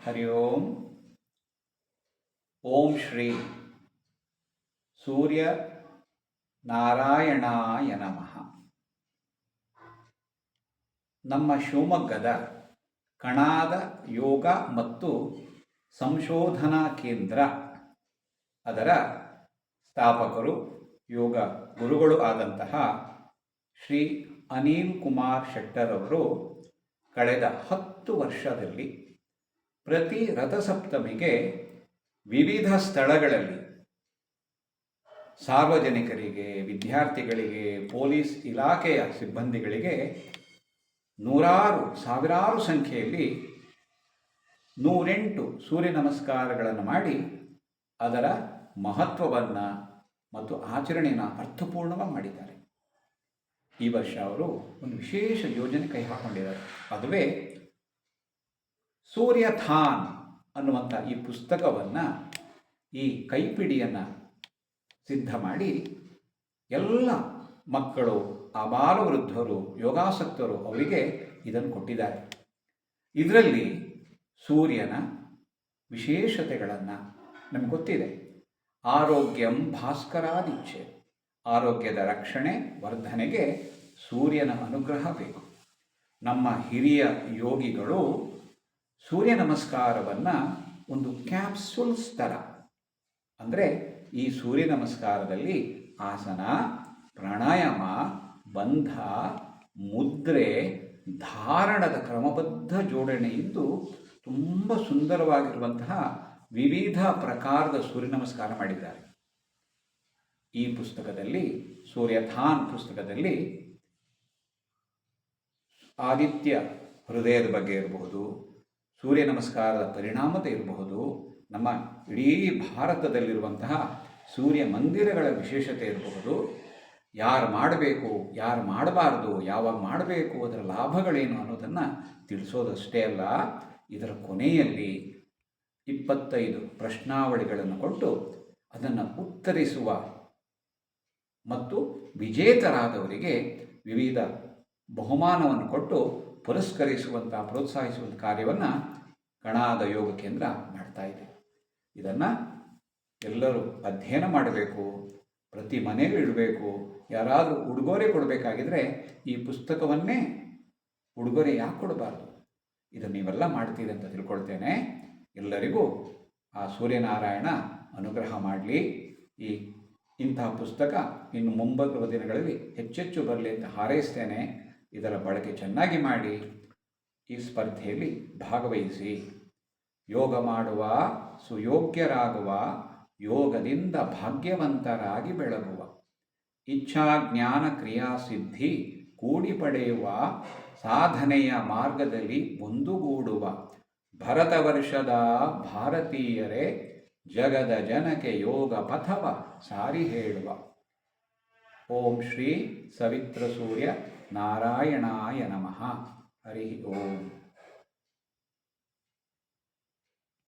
ಹರಿ ಓಂ ಓಂ ಶ್ರೀ ಸೂರ್ಯ ನಾರಾಯಣಾಯ ನಮಃ ನಮ್ಮ ಶಿವಮೊಗ್ಗದ ಕಣಾದ ಯೋಗ ಮತ್ತು ಸಂಶೋಧನಾ ಕೇಂದ್ರ ಅದರ ಸ್ಥಾಪಕರು, ಯೋಗ ಗುರುಗಳು ಆದಂತಹ ಶ್ರೀ ಅನಿಲ್ ಕುಮಾರ್ ಶೆಟ್ಟರ್ ಅವರು ಕಳೆದ ಹತ್ತು ವರ್ಷದಲ್ಲಿ ಪ್ರತಿ ರಥಸಪ್ತಮಿಗೆ ವಿವಿಧ ಸ್ಥಳಗಳಲ್ಲಿ ಸಾರ್ವಜನಿಕರಿಗೆ, ವಿದ್ಯಾರ್ಥಿಗಳಿಗೆ, ಪೊಲೀಸ್ ಇಲಾಖೆಯ ಸಿಬ್ಬಂದಿಗಳಿಗೆ ನೂರಾರು, ಸಾವಿರಾರು ಸಂಖ್ಯೆಯಲ್ಲಿ ನೂರೆಂಟು ಸೂರ್ಯ ನಮಸ್ಕಾರಗಳನ್ನು ಮಾಡಿ ಅದರ ಮಹತ್ವವನ್ನು ಮತ್ತು ಆಚರಣೆಯನ್ನು ಅರ್ಥಪೂರ್ಣವಾಗಿ ಮಾಡಿದ್ದಾರೆ. ಈ ವರ್ಷ ಅವರು ಒಂದು ವಿಶೇಷ ಯೋಜನೆ ಕೈ ಹಾಕೊಂಡಿದ್ದಾರೆ. ಅದುವೇ ಸೂರ್ಯಥಾನ್ ಅನ್ನುವಂಥ ಈ ಪುಸ್ತಕವನ್ನು ಈ ಕೈಪಿಡಿಯನ್ನು ಸಿದ್ಧ ಮಾಡಿ ಎಲ್ಲ ಮಕ್ಕಳು ಅಬಾಲ ವೃದ್ಧರು, ಯೋಗಾಸಕ್ತರು ಅವರಿಗೆ ಇದನ್ನು ಕೊಟ್ಟಿದ್ದಾರೆ. ಇದರಲ್ಲಿ ಸೂರ್ಯನ ವಿಶೇಷತೆಗಳನ್ನು ನಮಗೆ ಗೊತ್ತಿದೆ. ಆರೋಗ್ಯಂ ಭಾಸ್ಕರಾದಿಚ್ಛೆ. ಆರೋಗ್ಯದ ರಕ್ಷಣೆ, ವರ್ಧನೆಗೆ ಸೂರ್ಯನ ಅನುಗ್ರಹ ಬೇಕು. ನಮ್ಮ ಹಿರಿಯ ಯೋಗಿಗಳು ಸೂರ್ಯ ನಮಸ್ಕಾರವನ್ನು ಒಂದು ಥರ ಅಂದರೆ ಈ ಸೂರ್ಯ ನಮಸ್ಕಾರದಲ್ಲಿ ಆಸನ, ಪ್ರಾಣಾಯಾಮ, ಬಂಧ, ಮುದ್ರೆ, ಧಾರಣದ ಕ್ರಮಬದ್ಧ ಜೋಡಣೆ ಇದ್ದು ತುಂಬ ಸುಂದರವಾಗಿರುವಂತಹ ವಿವಿಧ ಪ್ರಕಾರದ ಸೂರ್ಯ ನಮಸ್ಕಾರ ಮಾಡಿದ್ದಾರೆ. ಈ ಪುಸ್ತಕದಲ್ಲಿ, ಸೂರ್ಯಥಾನ್ ಪುಸ್ತಕದಲ್ಲಿ ಆದಿತ್ಯ ಹೃದಯದ ಬಗ್ಗೆ ಇರಬಹುದು ಸೂರ್ಯ ನಮಸ್ಕಾರದ ಪರಿಣಾಮತೆ ಇರಬಹುದು ನಮ್ಮ ಇಡೀ ಭಾರತದಲ್ಲಿರುವಂತಹ ಸೂರ್ಯ ಮಂದಿರಗಳ ವಿಶೇಷತೆ ಇರಬಹುದು. ಯಾರು ಮಾಡಬೇಕು, ಯಾರು ಮಾಡಬಾರ್ದು, ಯಾವಾಗ ಮಾಡಬೇಕು, ಅದರ ಲಾಭಗಳೇನು ಅನ್ನೋದನ್ನು ತಿಳಿಸೋದಷ್ಟೇ ಅಲ್ಲ, ಇದರ ಕೊನೆಯಲ್ಲಿ ಇಪ್ಪತ್ತೈದು ಪ್ರಶ್ನಾವಳಿಗಳನ್ನು ಕೊಟ್ಟು ಅದನ್ನು ಉತ್ತರಿಸುವ ಮತ್ತು ವಿಜೇತರಾದವರಿಗೆ ವಿವಿಧ ಬಹುಮಾನವನ್ನು ಕೊಟ್ಟು ಪುರಸ್ಕರಿಸುವಂಥ ಪ್ರೋತ್ಸಾಹಿಸುವಂಥ ಕಾರ್ಯವನ್ನು ಕಣಾದ ಯೋಗ ಕೇಂದ್ರ ಮಾಡ್ತಾ ಇದೆ. ಇದನ್ನು ಎಲ್ಲರೂ ಅಧ್ಯಯನ ಮಾಡಬೇಕು, ಪ್ರತಿ ಮನೆಗೂ ಇಡಬೇಕು, ಯಾರಾದರೂ ಉಡುಗೊರೆ ಕೊಡಬೇಕಾಗಿದ್ರೆ ಈ ಪುಸ್ತಕವನ್ನೇ ಉಡುಗೊರೆ ಯಾಕೆ ಕೊಡಬಾರ್ದು? ಇದನ್ನು ನೀವೆಲ್ಲ ಮಾಡ್ತೀರಿ ಅಂತ ತಿಳ್ಕೊಳ್ತೇನೆ. ಎಲ್ಲರಿಗೂ ಆ ಸೂರ್ಯನಾರಾಯಣ ಅನುಗ್ರಹ ಮಾಡಲಿ. ಈ ಇಂತಹ ಪುಸ್ತಕ ಇನ್ನು ಮುಂಬರುವ ದಿನಗಳಲ್ಲಿ ಹೆಚ್ಚೆಚ್ಚು ಬರಲಿ ಅಂತ ಹಾರೈಸ್ತೇನೆ. ಇದರ ಬಳಕೆ ಚೆನ್ನಾಗಿ ಮಾಡಿ ಈ ಸ್ಪರ್ಧೆಯಲ್ಲಿ ಭಾಗವಹಿಸಿ. ಯೋಗ ಮಾಡುವ, ಸುಯೋಗ್ಯರಾಗುವ, ಯೋಗದಿಂದ ಭಾಗ್ಯವಂತರಾಗಿ ಬೆಳಗುವ. ಇಚ್ಛಾ, ಜ್ಞಾನ, ಕ್ರಿಯಾ, ಸಿದ್ಧಿ ಕೂಡಿ ಪಡೆಯುವ ಸಾಧನೆಯ ಮಾರ್ಗದಲ್ಲಿ ಒಂದುಗೂಡುವ ಭರತ ವರ್ಷದ ಭಾರತೀಯರೇ ಜಗದ ಜನಕ್ಕೆ ಯೋಗ ಪಥವ ಸಾರಿ ಹೇಳುವ. ಓಂ ಶ್ರೀ ಸವಿತ್ರ ಸೂರ್ಯ ನಾರಾಯಣಾಯ ನಮಃ ಹರಿ ಓಂ